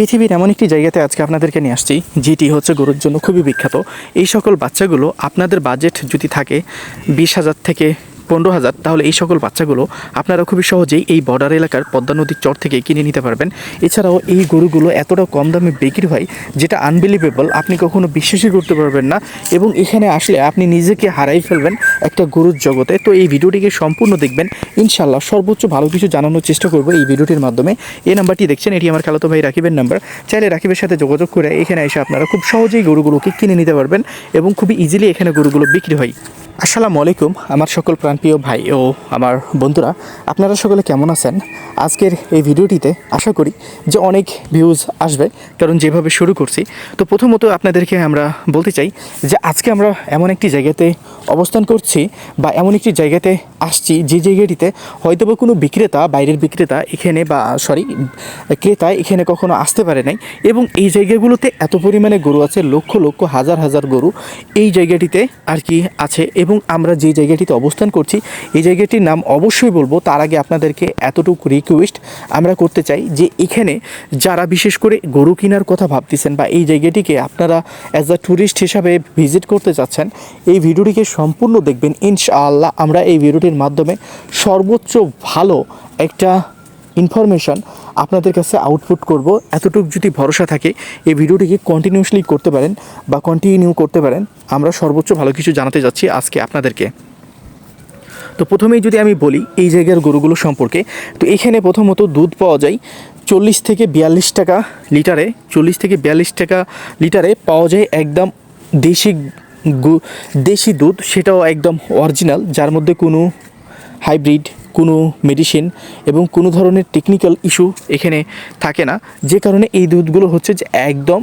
পৃথিবীর এমন একটি জায়গাতে আজকে আপনাদেরকে নিয়ে আসছি, যেটি হচ্ছে গরুর জন্য খুবই বিখ্যাত। এই সকল বাচ্চাগুলো আপনাদের বাজেট যদি থাকে, বিশ হাজার থেকে পনেরো হাজার, তাহলে এই সকল বাচ্চাগুলো আপনারা খুবই সহজেই এই বর্ডার এলাকার পদ্মা নদীর চর থেকে কিনে নিতে পারবেন। এছাড়াও এই গরুগুলো এতটা কম দামে বিক্রি হয় যেটা আনবিলিভেবল আপনি কখনো বিশ্বাসই করতে পারবেন না এবং এখানে আসলে আপনি নিজেকে হারাই ফেলবেন একটা গরুর জগতে। তো এই ভিডিওটিকে সম্পূর্ণ দেখবেন। ইনশাল্লাহ সর্বোচ্চ ভালো কিছু জানানোর চেষ্টা করব এই ভিডিওটির মাধ্যমে। এই নাম্বারটি দেখছেন, এটি আমার খালাতো ভাই রাকিবের নাম্বার। চাইলে রাকিবের সাথে যোগাযোগ করে এখানে এসে আপনারা খুব সহজেই গরুগুলোকে কিনে নিতে পারবেন এবং খুবই ইজিলি এখানে গরুগুলো বিক্রি হয়। আসসালামু আলাইকুম, আমার সকল প্রাণপ্রিয় ভাই ও আমার বন্ধুরা, আপনারা সকলে কেমন আছেন? আজকের এই ভিডিওটিতে আশা করি যে অনেক ভিউজ আসবে, কারণ যেভাবে শুরু করছি, তো প্রথমত আপনাদেরকে আমরা বলতে চাই যে আজকে আমরা এমন একটি জায়গাতে অবস্থান করছি বা এমন একটি জায়গাতে আসছি যে জায়গাটিতে হয়তো বা কোনো বিক্রেতা, বাইরের বিক্রেতা এখানে বা সরি ক্রেতা এখানে কখনো আসতে পারে নাই এবং এই জায়গাগুলোতে এত পরিমাণে গরু আছে, লক্ষ লক্ষ, হাজার হাজার গরু এই জায়গাটিতে আর কি আছে এবং আমরা যে জায়গাটিতে অবস্থান করছি, এই জায়গাটির নাম অবশ্যই বলব। তার আগে আপনাদেরকে এতটুকু রিকোয়েস্ট আমরা করতে চাই যে এখানে যারা বিশেষ করে গরু কেনার কথা ভাবতেছেন বা এই জায়গাটিকে আপনারা অ্যাজ আ ট্যুরিস্ট হিসাবে ভিজিট করতে চাচ্ছেন, এই ভিডিওটিকে সম্পূর্ণ দেখবেন। ইনশাআল্লাহ আমরা এই ভিডিওটির মাধ্যমে সর্বোচ্চ ভালো একটা ইনফরমেশন আপনাদের কাছে আউটপুট করব। এতটুকু যদি ভরসা থাকে, এই ভিডিওটিকে কন্টিনিউসলি করতে পারেন বা কন্টিনিউ করতে পারেন, আমরা সর্বোচ্চ ভালো কিছু জানাতে যাচ্ছি আজকে আপনাদেরকে। তো প্রথমেই যদি আমি বলি, এই জায়গার গরুগুলো সম্পর্কে, তো এখানে প্রথমত দুধ পাওয়া যায় চল্লিশ থেকে বিয়াল্লিশ টাকা লিটারে, চল্লিশ থেকে বিয়াল্লিশ টাকা লিটারে পাওয়া যায় একদম দেশি দেশি দুধ, সেটাও একদম অরিজিনাল যার মধ্যে কোনো হাইব্রিড কোনো মেডিসিন এবং কোনো ধরনের টেকনিক্যাল ইস্যু এখানে থাকে না। যে কারণে এই দুধগুলো হচ্ছে যে একদম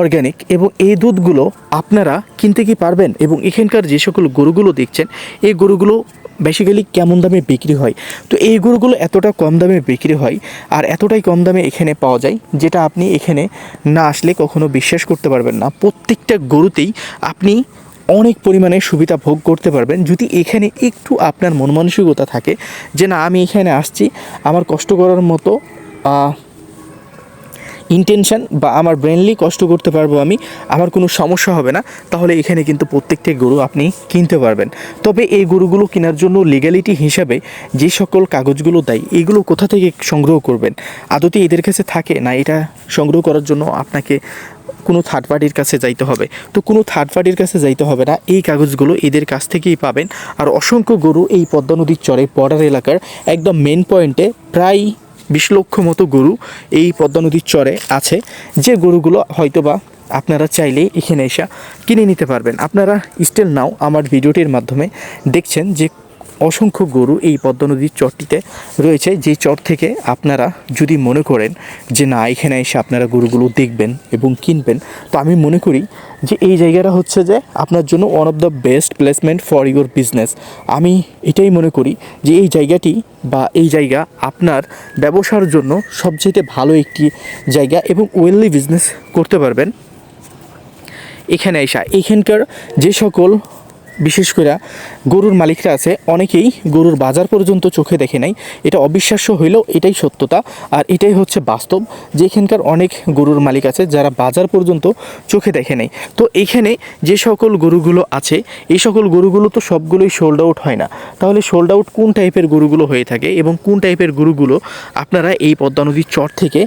অর্গ্যানিক এবং এই দুধগুলো আপনারা কিনতে কি পারবেন এবং এখানকার যে সকল গরুগুলো দেখছেন, এই গরুগুলো বেসিক্যালি কেমন দামে বিক্রি হয়? তো এই গরুগুলো এতটা কম দামে বিক্রি হয় আর এতটাই কম দামে এখানে পাওয়া যায় যেটা আপনি এখানে না আসলে কখনো বিশ্বাস করতে পারবেন না। প্রত্যেকটা গরুতেই আপনি অনেক পরিমাণে সুবিধা ভোগ করতে পারবেন যদি এখানে একটু আপনার মন মানসিকতা থাকে যে না, আমি এখানে আসছি, আমার কষ্ট করার মতো ইন্টেনশন বা আমার ব্রেনলি কষ্ট করতে পারব আমি, আমার কোনো সমস্যা হবে না, তাহলে এখানে কিন্তু প্রত্যেকটি গরু আপনি কিনতে পারবেন। তবে এই গরুগুলো কেনার জন্য লিগ্যালিটি হিসাবে যে সকল কাগজগুলো দেয়, এগুলো কোথা থেকে সংগ্রহ করবেন? আদতে এদের কাছে থাকে না, এটা সংগ্রহ করার জন্য আপনাকে কোনো থার্ড পার্টির কাছে যাইতে হবে। তো কোনো থার্ড পার্টির কাছে যাইতে হবে না, এই কাগজগুলো এদের কাছ থেকেই পাবেন। আর অসংখ্য গরু এই পদ্মা নদীর চরে বর্ডার এলাকার একদম মেন পয়েন্টে প্রায় বিশ লক্ষ মতো গরু এই পদ্মা নদীর চরে আছে। যে গরুগুলো হয়তোবা আপনারা চাইলেই এখানে এসে কিনে নিতে পারবেন। আপনারা স্টিল নাও আমার ভিডিওটির মাধ্যমে দেখছেন যে অসংখ্য গরু এই পদ্মা নদীর চরটিতে রয়েছে। যে চর থেকে আপনারা যদি মনে করেন যে না, এখানে এসে আপনারা গরুগুলো দেখবেন এবং কিনবেন, তো আমি মনে করি যে এই জায়গাটা হচ্ছে যে আপনার জন্য one of the best placement for your business আমি এটাই মনে করি যে এই জায়গাটি বা এই জায়গা আপনার ব্যবসার জন্য সবচেয়ে ভালো একটি জায়গা এবং ওয়েললি বিজনেস করতে পারবেন। এখানে এসা, এখানকার যে সকল বিশেষ করে গরুর মালিকরা আছে, অনেকেই গরুর বাজার পর্যন্ত চোখে দেখে নাই। এটা অবিশ্বাস্য হইলেও এটাই সত্যতা। আর এটাই হচ্ছে বাস্তব যে এখানকার অনেক গরুর মালিক আছে যারা বাজার পর্যন্ত চোখে দেখে নাই। তো এখানে যে সকল গরুগুলো আছে, এই সকল গরুগুলো তো সবগুলোই সোল্ড আউট হয় না। তাহলে সোল্ড আউট কোন টাইপের গরুগুলো হয়ে থাকে এবং কোন টাইপের গরুগুলো আপনারা এই পদ্মা নদীর চর থেকে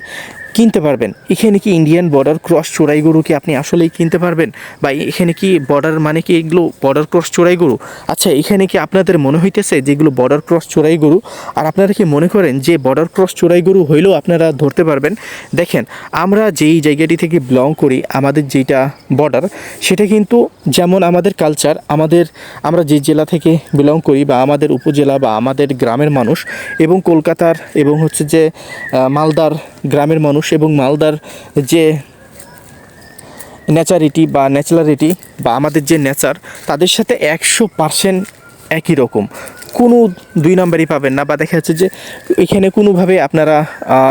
কিনতে পারবেন। এখানে কি ইন্ডিয়ান বর্ডার ক্রস চোরাই গরু কি আপনি আসলেই কিনতে পারবেন? বা এখানে কি বর্ডার মানে কি এগুলো বর্ডার ক্রস চোরাই গরু? আচ্ছা এখানে কি আপনাদের মনে হইতেছে যেগুলো বর্ডার ক্রস চোরাই গরু? আর আপনারা কি মনে করেন যে বর্ডার ক্রস চোরাই গরু হইলেও আপনারা ধরতে পারবেন? দেখেন, আমরা যেই জায়গাটি থেকে বিলং করি, আমাদের যেটা বর্ডার সেটা কিন্তু যেমন আমাদের কালচার আমাদের, আমরা যে জেলা থেকে বিলং করি বা আমাদের উপজেলা বা আমাদের গ্রামের মানুষ এবং কলকাতার এবং হচ্ছে যে মালদার গ্রামের মানুষ এবং মালদার যে ন্যাচারিটি বা ন্যাচারালিটি বা আমাদের যে নেচার, তাদের সাথে একশো পার্সেন্ট একই রকম। কোনো দুই নম্বরই পাবেন না, বা দেখা যাচ্ছে যে এখানে কোনোভাবে আপনারা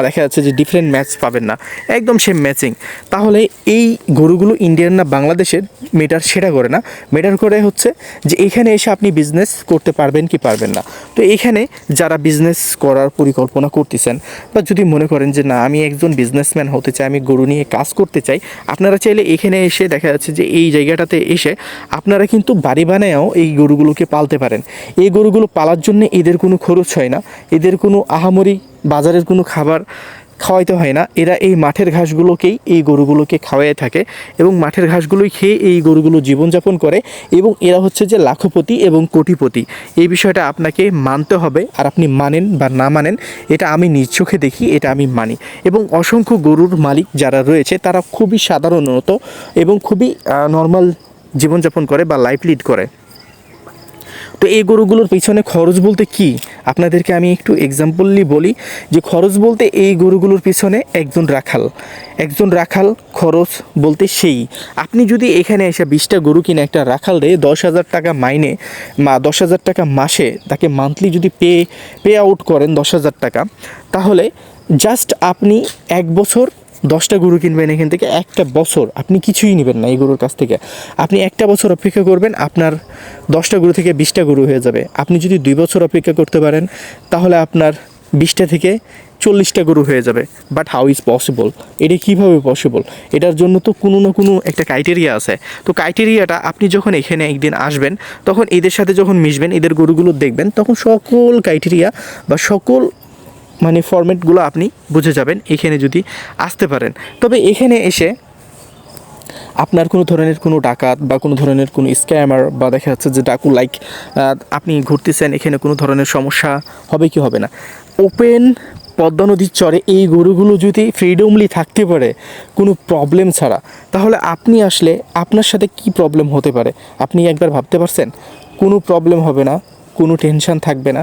দেখা যাচ্ছে যে ডিফারেন্ট ম্যাচ পাবেন না। একদম সেম ম্যাচিং তাহলে এই গরুগুলো ইন্ডিয়ান না বাংলাদেশের, মেটার সেটা করে না। মেটার করে হচ্ছে যে এখানে এসে আপনি বিজনেস করতে পারবেন কি পারবেন না। তো এখানে যারা বিজনেস করার পরিকল্পনা করতেছেন, বা যদি মনে করেন যে না, আমি একজন বিজনেসম্যান হতে চাই, আমি গরু নিয়ে কাজ করতে চাই, আপনারা চাইলে এখানে এসে দেখা যাচ্ছে যে এই জায়গাটাতে এসে আপনারা কিন্তু বাড়ি বানায়ও এই গরুগুলোকে পালতে পারেন। এই গরুগুলো পালার জন্য এদের কোনো খরচ হয় না। এদের কোনো আহামরি বাজারের কোনো খাবার খাওয়াইতে হয় না। এরা এই মাঠের ঘাসগুলোকেই, এই গরুগুলোকে খাওয়াই থাকে এবং মাঠের ঘাসগুলোই খেয়ে এই গরুগুলো জীবনযাপন করে এবং এরা হচ্ছে যে লাখপতি এবং কোটিপতি। এই বিষয়টা আপনাকে মানতে হবে আর আপনি মানেন বা না মানেন, এটা আমি নিজ চোখে দেখি, এটা আমি মানি। এবং অসংখ্য গরুর মালিক যারা রয়েছে, তারা খুবই সাধারণত এবং খুবই নর্মাল জীবনযাপন করে বা লাইফ লিড করে। তো এই গরুগুলোর পিছনে খরচ বলতে কি? আপনাদেরকে আমি একটু এক্সাম্পললি বলি যে খরচ বলতে এই গরুগুলোর পিছনে একজন রাখাল। একজন রাখাল খরচ বলতে সেই। আপনি যদি এখানে এসে বিশটা গরু কিনে একটা রাখাল দিয়ে দশ হাজার টাকা মাইনে মা, দশ হাজার টাকা মাসে তাকে মান্থলি যদি পে পে আউট করেন দশ হাজার টাকা, তাহলে জাস্ট আপনি এক বছর দশটা গরু কিনবেন এখান থেকে, একটা বছর আপনি কিছুই নেবেন না এই গরুর কাছ থেকে। আপনি একটা বছর অপেক্ষা করবেন, আপনার দশটা গরু থেকে বিশটা গরু হয়ে যাবে। আপনি যদি দুই বছর অপেক্ষা করতে পারেন, তাহলে আপনার বিশটা থেকে চল্লিশটা গরু হয়ে যাবে। বাট হাউ ইজ পসিবল এটা কীভাবে পসিবল এটার জন্য তো কোনো না কোনো একটা ক্রাইটেরিয়া আছে। তো ক্রাইটেরিয়াটা আপনি যখন এখানে একদিন আসবেন, তখন এদের সাথে যখন মিশবেন, এদের গরুগুলো দেখবেন, তখন সকল ক্রাইটেরিয়া বা সকল মানে ফরম্যাটগুলো আপনি বুঝে যাবেন, এখানে যদি আসতে পারেন। তবে এখানে এসে আপনার কোনো ধরনের কোনো ডাকাত বা কোনো ধরনের কোনো স্ক্যামার বা দেখা যাচ্ছে যে ডাকু লাইক আপনি ঘুরতেছেন, এখানে কোনো ধরনের সমস্যা হবে কি হবে না। ওপেন পদ্মা নদীর চরে এই গরুগুলো যদি ফ্রিডমলি থাকতে পারে, কোনো প্রবলেম ছাড়া, তাহলে আপনি আসলে আপনার সাথে কি প্রবলেম হতে পারে? আপনি একবার ভাবতে পারছেন? কোনো প্রবলেম হবে না, কোনো টেনশন থাকবে না।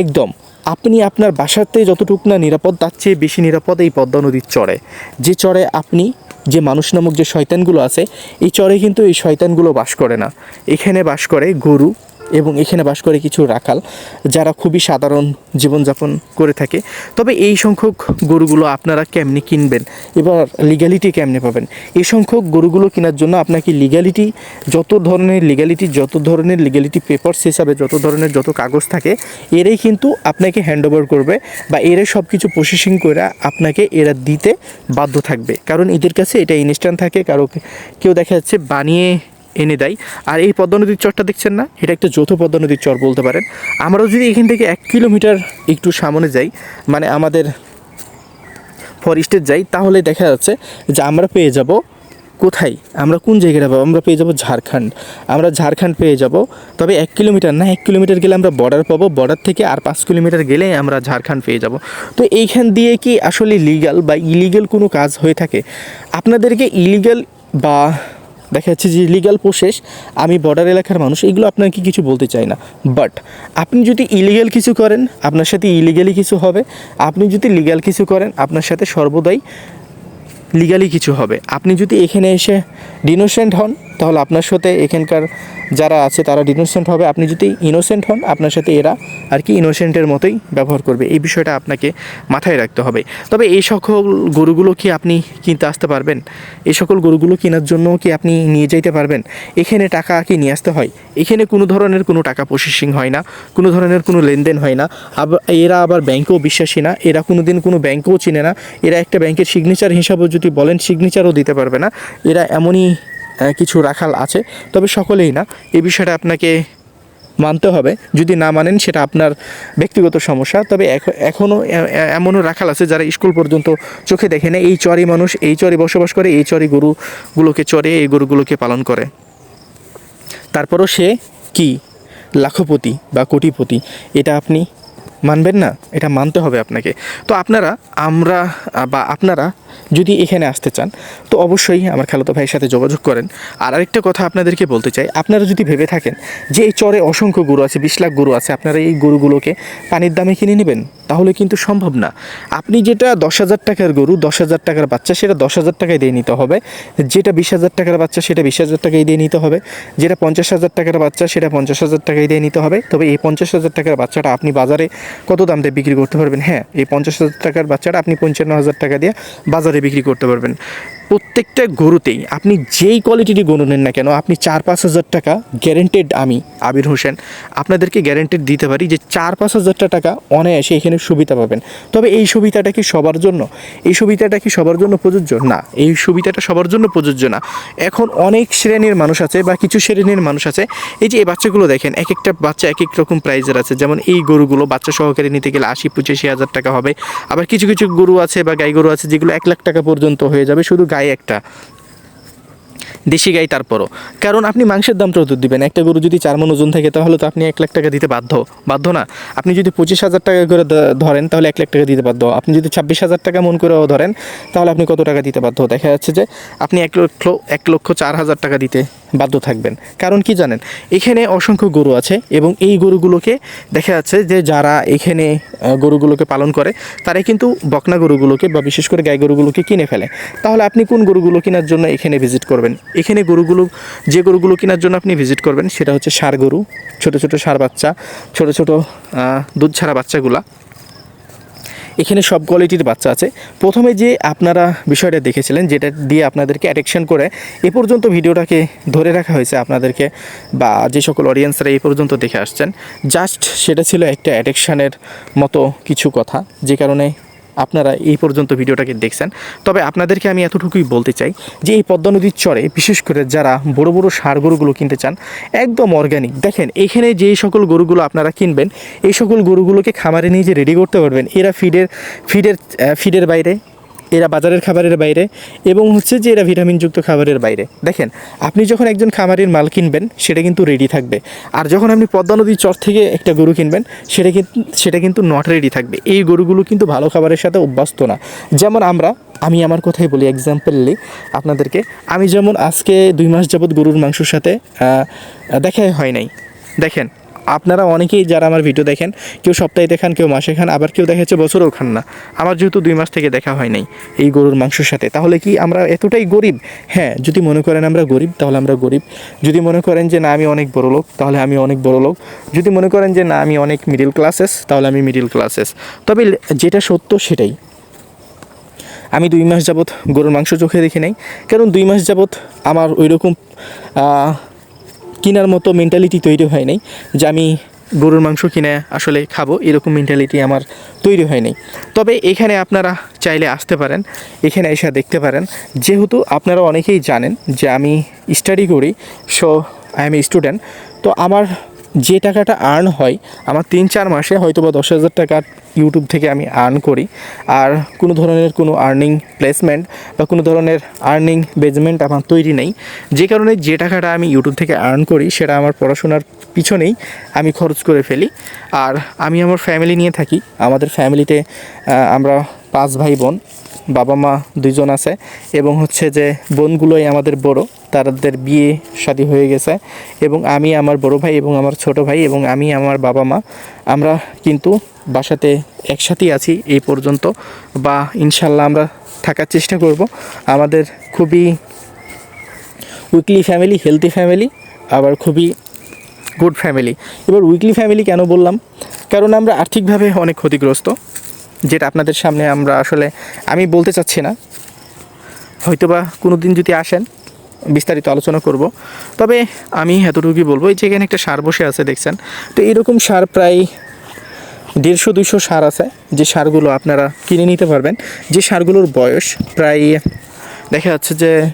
একদম আপনি আপনার বাসাতে যতটুকু না নিরাপদ, তার চেয়ে বেশি নিরাপদ এই পদ্মা নদীর চরে। যে চরে আপনি, যে মানুষ নামক যে শয়তানগুলো আছে, এই চরে কিন্তু এই শয়তানগুলো বাস করে না। এখানে বাস করে গরু এবং এখানে বাস করে কিছু রাখাল, যারা খুবই সাধারণ জীবনযাপন করে থাকে। তবে এই সংখ্যক গরুগুলো আপনারা কেমনি কিনবেন? এবার লিগ্যালিটি কেমনে পাবেন? এই সংখ্যক গরুগুলো কেনার জন্য আপনাকে লিগ্যালিটি যত ধরনের লিগ্যালিটি যত ধরনের লিগ্যালিটি পেপারস হিসাবে, যত ধরনের যত কাগজ থাকে, এরাই কিন্তু আপনাকে হ্যান্ড ওভার করবে বা এরাই সব কিছু প্রসেসিং করে আপনাকে এরা দিতে বাধ্য থাকবে। কারণ এদের কাছে এটা ইনস্ট্যান্ট থাকে, কারও কেউ দেখা যাচ্ছে বানিয়ে এনে দেয়। আর এই পদ্মা নদীর চরটা দেখছেন না? এটা একটা যৌথ পদ্মা নদীর চর বলতে পারেন। আমরাও যদি এখান থেকে এক কিলোমিটার একটু সামনে যাই মানে আমাদের ফরেস্টের যাই, তাহলে দেখা যাচ্ছে যে আমরা পেয়ে যাব কোথায়? আমরা কোন জায়গাটা পাবো? আমরা পেয়ে যাব ঝাড়খণ্ড। আমরা ঝাড়খণ্ড পেয়ে যাব, তবে এক কিলোমিটার না, এক কিলোমিটার গেলে আমরা বর্ডার পাবো। বর্ডার থেকে আর পাঁচ কিলোমিটার গেলে আমরা ঝাড়খণ্ড পেয়ে যাব। তো এইখান দিয়ে কি আসলে লিগাল বা ইলিগাল কোনো কাজ হয়ে থাকে? আপনাদেরকে ইলিগাল বা দেখা যাচ্ছে যে লিগাল প্রসেস আমি বর্ডার এলাকার মানুষ, এগুলো আপনাকে কিছু বলতে চাই না। বাট আপনি যদি ইলিগাল কিছু করেন, আপনার সাথে ইলিগালি কিছু হবে। আপনি যদি লিগাল কিছু করেন, আপনার সাথে সর্বদাই লিগালি কিছু হবে। আপনি যদি এখানে এসে ডিনোসেন্ট হন তাহলে আপনার সাথে এখানকার যারা আছে, তারা ডিনোসেন্ট হবে। আপনি যদি ইনোসেন্ট হন, আপনার সাথে এরা আর কি ইনোসেন্টের মতোই ব্যবহার করবে। এই বিষয়টা আপনাকে মাথায় রাখতে হবে। তবে এই সকল গরুগুলো কি আপনি কিনতে আসতে পারবেন? এই সকল গরুগুলো কেনার জন্য কি আপনি নিয়ে যাইতে পারবেন? এখানে টাকা কি নিয়ে আসতে হয়? এখানে কোনো ধরনের কোনো টাকা প্রসেসিং হয় না, কোনো ধরনের কোনো লেনদেন হয় না। এরা আবার ব্যাংকেও বিশ্বাসী না, এরা কোনো দিন কোনো ব্যাংকেও চিনে না। এরা একটা ব্যাংকের সিগনেচার হিসাবেও যদি বলেন সিগনেচারও দিতে পারবে না। এরা এমনই কিছু রাখাল আছে, তবে সকলেই না। এই বিষয়টা আপনাকে মানতে হবে। যদি না মানেন, সেটা আপনার ব্যক্তিগত সমস্যা। তবে এখনও এমনও রাখাল আছে যারা স্কুল পর্যন্ত চোখে দেখে না। এই চরি মানুষ, এই চরে বসবাস করে, এই চরি গরুগুলোকে চরে এই গরুগুলোকে পালন করে। তারপরও সে কি? লাখপতি বা কোটিপতি, এটা আপনি মানবেন না, এটা মানতে হবে আপনাকে। তো আপনারা, আমরা, বা আপনারা যদি এখানে আসতে চান, তো অবশ্যই আমার খালাতো ভাইয়ের সাথে যোগাযোগ করেন। আর আরেকটা কথা আপনাদেরকে বলতে চাই, আপনারা যদি ভেবে থাকেন যে এই চরে অসংখ্য গরু আছে, বিশ লাখ গরু আছে, আপনারা এই গরুগুলোকে পানির দামে কিনে নেবেন, তাহলে কিন্তু সম্ভব না। আপনি যেটা দশ হাজার টাকার গরু, দশ হাজার টাকার বাচ্চা, সেটা দশ হাজার টাকায় দিয়ে নিতে হবে। যেটা বিশ হাজার টাকার বাচ্চা, সেটা বিশ হাজার টাকায় দিয়ে নিতে হবে। যেটা পঞ্চাশ হাজার টাকার বাচ্চা, সেটা পঞ্চাশ হাজার টাকায় দিয়ে নিতে হবে। তবে এই পঞ্চাশ হাজার টাকার বাচ্চাটা আপনি বাজারে কত দাম দিয়ে বিক্রি করতে পারবেন? হ্যাঁ এই পঞ্চাশ হাজার টাকার বাচ্চাটা আপনি পঞ্চান্ন হাজার টাকা দিয়ে বাজারে বিক্রি করতে পারবেন। প্রত্যেকটা গরুতেই আপনি যেই কোয়ালিটির গরু নেন না কেন, আপনি চার পাঁচ হাজার টাকা গ্যারেন্টেড আমি, আবির হোসেন, আপনাদেরকে গ্যারেন্টেড দিতে পারি যে চার পাঁচ হাজার টাকা অনায়াসে এখানে সুবিধা পাবেন। তবে এই সুবিধাটা কি সবার জন্য? এই সুবিধাটা কি সবার জন্য প্রযোজ্য? না, এই সুবিধাটা সবার জন্য প্রযোজ্য না। এখন অনেক শ্রেণির মানুষ আছে বা কিছু শ্রেণির মানুষ আছে, এই যে এই বাচ্চাগুলো দেখেন এক একটা বাচ্চা এক এক রকম প্রাইজের আছে। যেমন এই গরুগুলো বাচ্চা সহকারে নিতে গেলে আশি, পঁচাশি হাজার টাকা হবে। আবার কিছু কিছু গরু আছে বা গাই গরু আছে যেগুলো এক লাখ টাকা পর্যন্ত হয়ে যাবে, শুধু গায়ে একটা, দেশি গাই তারপরও। কারণ আপনি মাংসের দাম তো দিবেন। একটা গরু যদি চার মন ওজন থাকে, তাহলে তো আপনি এক লাখ টাকা দিতে বাধ্য বাধ্য না। আপনি যদি পঁচিশ হাজার টাকা করে ধরেন, তাহলে এক লাখ টাকা দিতে বাধ্য। আপনি যদি ছাব্বিশ হাজার টাকা মন করেও ধরেন, তাহলে আপনি কত টাকা দিতে বাধ্য? দেখা যাচ্ছে যে আপনি এক লক্ষ এক লক্ষ চার হাজার টাকা দিতে বাধ্য থাকবেন। কারণ কি জানেন? এখানে অসংখ্য গরু আছে এবং এই গরুগুলোকে দেখা যাচ্ছে যে যারা এখানে গরুগুলোকে পালন করে, তারাই কিন্তু বকনা গরুগুলোকে বা বিশেষ করে গাই গরুগুলোকে কিনে ফেলে। তাহলে আপনি কোন গরুগুলো কেনার জন্য এখানে ভিজিট করবেন? এখানে গরুগুলো, যে গরুগুলো কেনার জন্য আপনি ভিজিট করবেন সেটা হচ্ছে সার গরু, ছোট ছোট সার বাচ্চা, ছোট ছোট দুধ ছাড়া বাচ্চাগুলা। এখানে সব কোয়ালিটির বাচ্চা আছে। প্রথমে যে আপনারা বিষয়টা দেখেছিলেন, যেটা দিয়ে আপনাদেরকে অ্যাটেকশন করে, এ পর্যন্ত ভিডিওটাকে ধরে রাখা হয়েছে আপনাদেরকে, বা যে সকল অডিয়েন্সরা এই পর্যন্ত দেখে আসছেন জাস্ট সেটা ছিল একটা অ্যাটেকশানের মতো কিছু কথা, যে কারণে আপনারা এই পর্যন্ত ভিডিওটাকে দেখছেন। তবে আপনাদেরকে আমি এতটুকুই বলতে চাই যে এই পদ্মা নদীর চরে বিশেষ করে যারা বড় বড় সার গরুগুলো কিনতে চান, একদম অর্গ্যানিক দেখেন, এখানে যেই সকল গরুগুলো আপনারা কিনবেন, এই সকল গরুগুলোকে খামারে নিয়ে যে রেডি করতে পারবেন, এরা ফিডের ফিডের ফিডের বাইরে এরা বাজারের খাবারের বাইরে এবং হচ্ছে যে এরা ভিটামিনযুক্ত খাবারের বাইরে। দেখেন, আপনি যখন একজন খামারের মাল কিনবেন, সেটা কিন্তু রেডি থাকবে। আর যখন আপনি পদ্মা নদীর চর থেকে একটা গরু কিনবেন, সেটা কিন্তু সেটা কিন্তু নট রেডি থাকবে। এই গরুগুলো কিন্তু ভালো খাবারের সাথে অভ্যস্ত না। যেমন আমরা, আমি আমার কথাই বলি এক্সাম্পললি আপনাদেরকে। আমি যেমন আজকে দুই মাস যাবৎ গরুর মাংসর সাথে দেখাই হয় নাই। দেখেন আপনারা অনেকেই যারা আমার ভিডিও দেখেন, কেউ সপ্তাহে দেখান, কেউ মাসে খান, আবার কেউ দেখা যাচ্ছে বছরেও খান না। আমার যেহেতু দুই মাস থেকে দেখা হয় নাই এই গরুর মাংসের সাথে। তাহলে কি আমরা এতটাই গরিব? হ্যাঁ যদি মনে করেন আমরা গরিব, তাহলে আমরা গরিব। যদি মনে করেন যে না, আমি অনেক বড় লোক, তাহলে আমি অনেক বড় লোক। যদি মনে করেন যে না, আমি অনেক মিডিল ক্লাসেস তাহলে আমি মিডিল ক্লাসেস তবে যেটা সত্য সেটাই। আমি দুই মাস যাবৎ গরুর মাংস চোখে দেখি নাই। কারণ দুই মাস যাবৎ আমার ওই রকম কেনার মতো মেন্টালিটি তৈরি হয় নাই যে আমি গরুর মাংস কিনে আসলে খাব, এরকম মেন্টালিটি আমার তৈরি হয়নি তবে এখানে আপনারা চাইলে আসতে পারেন, এখানে এসে দেখতে পারেন। যেহেতু আপনারা অনেকেই জানেন যে আমি স্টাডি করি so I am a student তো আমার যে টাকাটা আর্ন হয়, আমার তিন চার মাসে হয়তো বা দশ হাজার টাকা ইউটিউব থেকে আমি আর্ন করি। আর কোনো ধরনের কোনো আর্নিং প্লেসমেন্ট বা কোনো ধরনের আর্নিং বেজমেন্ট আমার তৈরি নেই। যে কারণে যে টাকাটা আমি ইউটিউব থেকে আর্ন করি, সেটা আমার পড়াশোনার পিছনেই আমি খরচ করে ফেলি। আর আমি আমার ফ্যামিলি নিয়ে থাকি। আমাদের ফ্যামিলিতে আমরা পাঁচ ভাই বোন। বাবা মা দুইজন আছে এবং হচ্ছে যে বোনগুলোই আমাদের বড়, তাদের বিয়ে শাদী হয়ে গেছে এবং আমি আমার বড় ভাই এবং আমার ছোট ভাই এবং আমি আমার বাবা মা। আমরা কিন্তু বাসাতে একসাথেই আছি এই পর্যন্ত বা ইনশাল্লাহ আমরা থাকার চেষ্টা করব। আমাদের খুবই উইকলি ফ্যামিলি হেলদি ফ্যামিলি আবার খুবই গুড ফ্যামিলি এবার উইকলি ফ্যামিলি কেন বললাম? কারণ আমরা আর্থিকভাবে অনেক ক্ষতিগ্রস্ত। যেটা আপনাদের সামনে আমরা আসলে, আমি বলতে চাচ্ছি না। হয়তোবা কোনো দিন যদি আসেন, বিস্তারিত আলোচনা করব। তবে আমি এতটুকুই বলব, এই যে এখানে একটা সার বসে আছে, দেখছেন? তো এরকম সার প্রায় দেড়শো, দুইশো সার আছে। যে সারগুলো আপনারা কিনে নিতে পারবেন। যে সারগুলোর বয়স প্রায়, দেখা যাচ্ছে যে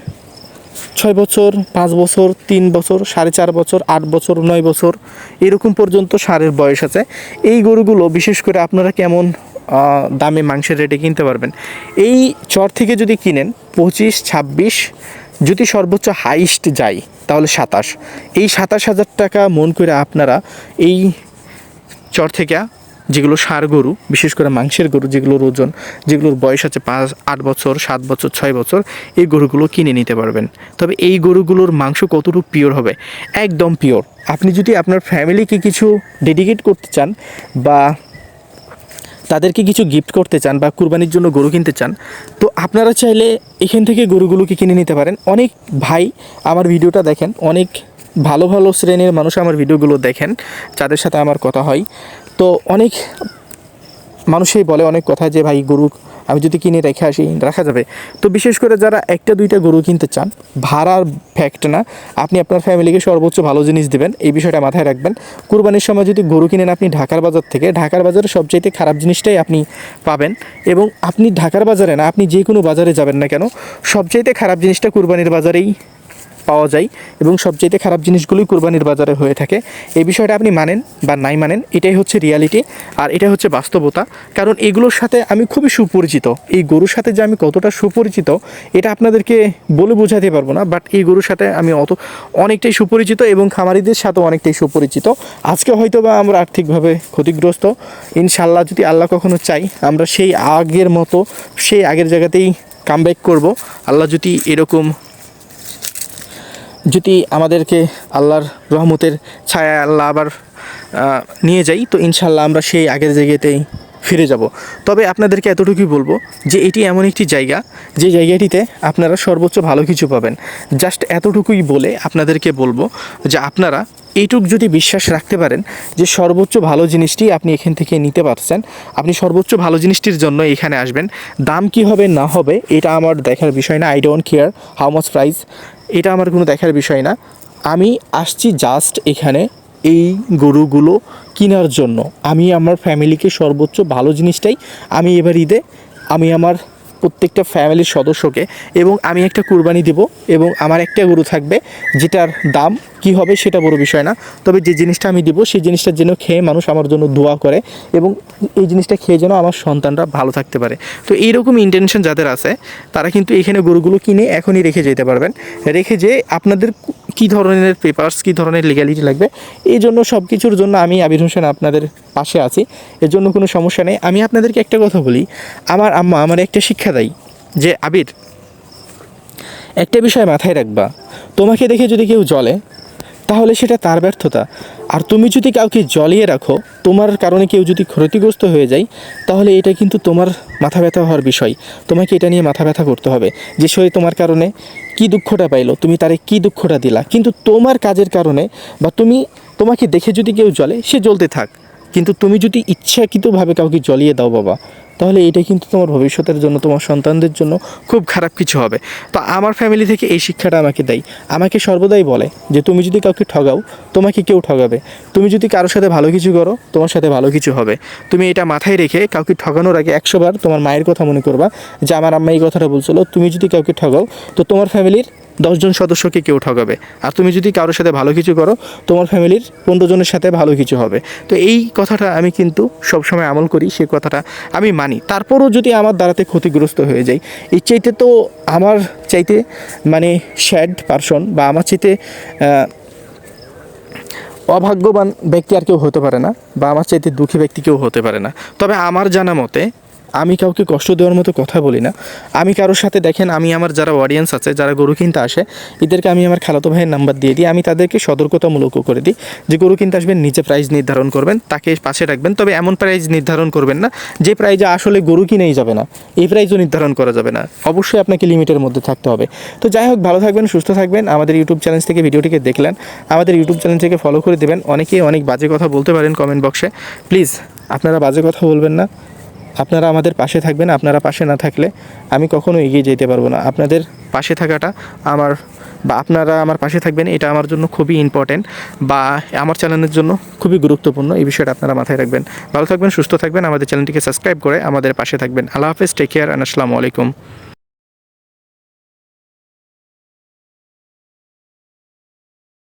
ছয় বছর, পাঁচ বছর, তিন বছর, সাড়ে চার বছর, আট বছর, নয় বছর, এরকম পর্যন্ত সারের বয়স আছে। এই গরুগুলো, বিশেষ করে আপনারা কেমন দামে মাংসের রেটে কিনতে পারবেন। এই চর থেকে যদি কিনেন, পঁচিশ, ছাব্বিশ, যদি সর্বোচ্চ হাইস্ট যায় তাহলে সাতাশ। এই সাতাশ হাজার টাকা মন করে আপনারা এই চর থেকে যেগুলো সার গরু, বিশেষ করে মাংসের গরু, যেগুলোর ওজন, যেগুলোর বয়স আছে পাঁচ, আট বছর, সাত বছর, ছয় বছর, এই গরুগুলো কিনে নিতে পারবেন। তবে এই গরুগুলোর মাংস কতটুকু পিওর হবে? একদম পিওর আপনি যদি আপনার ফ্যামিলিকে কিছু ডেডিকেট করতে চান বা তাদেরকে কিছু গিফট করতে চান বা কুরবানির জন্য গরু কিনতে চান, তো আপনারা চাইলে এখান থেকে গরুগুলোকে কিনে নিতে পারেন। অনেক ভাই আমার ভিডিওটা দেখেন, অনেক ভালো ভালো শ্রেণির মানুষ আমার ভিডিওগুলো দেখেন, যাদের সাথে আমার কথা হয়। তো অনেক মানুষই বলে অনেক কথা যে, ভাই, গরু আমি যদি কিনে রেখে আসি, রাখা যাবে। তো বিশেষ করে যারা একটা, দুইটা গরু কিনতে চান, ভাড়ার ফ্যাক্ট না, আপনি আপনার ফ্যামিলিকে সর্বোচ্চ ভালো জিনিস দেবেন, এই বিষয়টা মাথায় রাখবেন। কুরবানির সময় যদি গরু কিনেন আপনি ঢাকার বাজার থেকে, ঢাকার বাজারে সবচাইতে খারাপ জিনিসটাই আপনি পাবেন। এবং আপনি ঢাকার বাজারে না, আপনি যে কোনো বাজারে যাবেন না কেন, সবচাইতে খারাপ জিনিসটা কুরবানির বাজারেই পাওয়া যায় এবং সবচেয়ে খারাপ জিনিসগুলোই কুরবানির বাজারে হয়ে থাকে। এই বিষয়টা আপনি মানেন বা নাই মানেন, এটাই হচ্ছে রিয়ালিটি আর এটা হচ্ছে বাস্তবতা। কারণ এগুলোর সাথে আমি খুবই সুপরিচিত। এই গরুর সাথে যে আমি কতটা সুপরিচিত, এটা আপনাদেরকে বলে বোঝাতে পারব না বাট এই গরুর সাথে আমি অত অনেকটাই সুপরিচিত এবং খামারিদের সাথেও অনেকটাই সুপরিচিত। আজকে হয়তো বা আমরা আর্থিকভাবে ক্ষতিগ্রস্ত। ইনশাল্লাহ যদি আল্লাহ কখনো চাই, আমরা সেই আগের মতো, সেই আগের জায়গাতেই কামব্যাক করব। আল্লাহ যদি এরকম যদি আমাদেরকে আল্লাহর রহমতের ছায়া আল্লাহ আবার নিয়ে যাই, তো ইনশাল্লাহ আমরা সেই আগের জায়গাতেই ফিরে যাব। তবে আপনাদেরকে এতটুকুই বলব যে এটি এমন একটি জায়গা, যে জায়গাটিতে আপনারা সর্বোচ্চ ভালো কিছু পাবেন। জাস্ট এতটুকুই বলে আপনাদেরকে বলব যে আপনারা এইটুক যদি বিশ্বাস রাখতে পারেন যে সর্বোচ্চ ভালো জিনিসটি আপনি এখান থেকে নিতে পারছেন, আপনি সর্বোচ্চ ভালো জিনিসটির জন্য এখানে আসবেন। দাম কি হবে, না হবে, এটা আমার দেখার বিষয় না। I don't care how much price এটা আমার কোনো দেখার বিষয় না। আমি আসছি জাস্ট এখানে এই গরুগুলো কেনার জন্য। আমি আমার ফ্যামিলিকে সর্বোচ্চ ভালো জিনিসটাই আমি এবার ঈদে, আমি আমার প্রত্যেকটা ফ্যামিলির সদস্যকে এবং আমি একটা কুরবানি দেব এবং আমার একটা গরু থাকবে, যেটার দাম কি হবে সেটা বড় বিষয় না। তবে যে জিনিসটা আমি দেবো, সেই জিনিসটা যেন খেয়ে মানুষ আমার জন্য দোয়া করে এবং এই জিনিসটা খেয়ে যেন আমার সন্তানরা ভালো থাকতে পারে। তো এইরকম ইন্টেনশন যাদের আছে, তারা কিন্তু এখানে গরুগুলো কিনে এখনই রেখে যেতে পারবেন। রেখে যে আপনাদের কী ধরনের পেপার্স কি ধরনের লিগ্যালিটি লাগবে? এই জন্য সব কিছুর জন্য আমি আবির হোসেন আপনাদের পাশে আছি। এর জন্য কোনো সমস্যা নেই। আমি আপনাদেরকে একটা কথা বলি। আমার আম্মা আমার একটা শিক্ষা দেয় যে, আবির, একটা বিষয় মাথায় রাখবা। তোমাকে দেখে যদি কেউ জ্বলে তাহলে সেটা তার ব্যর্থতা। আর তুমি যদি কাউকে জ্বলিয়ে রাখো, তোমার কারণে কেউ যদি ক্ষতিগ্রস্ত হয়ে যায়, তাহলে এটা কিন্তু তোমার মাথা ব্যথা হওয়ার বিষয়। তোমাকে এটা নিয়ে মাথা ব্যথা করতে হবে যে, সে তোমার কারণে কি দুঃখটা পাইলো, তুমি তারে কি দুঃখটা দিলা। কিন্তু তোমার কাজের কারণে বা তুমি, তোমাকে দেখে যদি কেউ জ্বলে, সে জ্বলতে থাক। কিন্তু তুমি যদি ইচ্ছাকৃতভাবে কাউকে জ্বলিয়ে দাও বাবা তাহলে এটা কিন্তু তোমার ভবিষ্যতের জন্য, তোমার সন্তানদের জন্য খুব খারাপ কিছু হবে। তো আমার ফ্যামিলি থেকে এই শিক্ষাটা আমাকে দেয়। আমাকে সর্বদাই বলে যে, তুমি যদি কাউকে ঠগাও, তোমাকে কেউ ঠগাবে। তুমি যদি কারোর সাথে ভালো কিছু করো, তোমার সাথে ভালো কিছু হবে। তুমি এটা মাথায় রেখে কাউকে ঠগানোর আগে একশোবার তোমার মায়ের কথা মনে করবা যে, আমার আম্মা এই কথাটা বলছিল, তুমি যদি কাউকে ঠগাও, তো তোমার ফ্যামিলির দশজন সদস্যকে কেউ ঠকাবে। আর তুমি যদি কারোর সাথে ভালো কিছু করো, তোমার ফ্যামিলির পনেরো জনের সাথে ভালো কিছু হবে। তো এই কথাটা আমি কিন্তু সবসময় আমল করি, সে কথাটা আমি মানি। তারপরও যদি আমার দ্বারাতে ক্ষতিগ্রস্ত হয়ে যায় এই চাইতে তো আমার চাইতে মানে শ্যাড পারসন বা আমার চাইতে অভাগ্যবান ব্যক্তি আর কেউ হতে পারে না বা আমার চাইতে দুঃখী ব্যক্তি কেউ হতে পারে না। তবে আমার জানা মতে আমি কাউকে কষ্ট দেওয়ার মতো কথা বলি না। আমি কারোর সাথে দেখেন, আমি আমার যারা অডিয়েন্স আছে, যারা গরু কিনতে আসে, এদেরকে আমি আমার খালাতো ভাইয়ের নাম্বার দিয়ে দিই। আমি তাদেরকে সতর্কতামূলকও করে দিই যে গরু কিনতে আসবেন নিচে প্রাইস নির্ধারণ করবেন, তাকে পাশে রাখবেন। তবে এমন প্রাইস নির্ধারণ করবেন না যে প্রাইজে আসলে গরু কিনেই যাবে না। এই প্রাইজও নির্ধারণ করা যাবে না। অবশ্যই আপনাকে লিমিটের মধ্যে থাকতে হবে। তো যাই হোক, ভালো থাকবেন, সুস্থ থাকবেন। আমাদের ইউটিউব চ্যানেল থেকে ভিডিওটিকে দেখলেন। আমাদের ইউটিউব চ্যানেল থেকে ফলো করে দেবেন। অনেকেই অনেক বাজে কথা বলতে পারেন কমেন্ট বক্সে প্লিজ আপনারা বাজে কথা বলবেন না। আপনারা আমাদের পাশে থাকবেন, আপনারা পাশে না থাকলে আমি কখনো এগিয়ে যেতে পারব না। আপনাদের পাশে থাকাটা আমার বা আপনারা আমার পাশে থাকবেন, এটা আমার জন্য খুবই ইম্পর্টেন্ট বা আমার চ্যানেলের জন্য খুবই গুরুত্বপূর্ণ। এই বিষয়টা আপনারা মাথায় রাখবেন। ভালো থাকবেন, সুস্থ থাকবেন, আমাদের চ্যানেলটিকে সাবস্ক্রাইব করে আমাদের পাশে থাকবেন। আল্লাহ হাফেজ টেক কেয়ার অ্যান্ড আসসালামু আলাইকুম।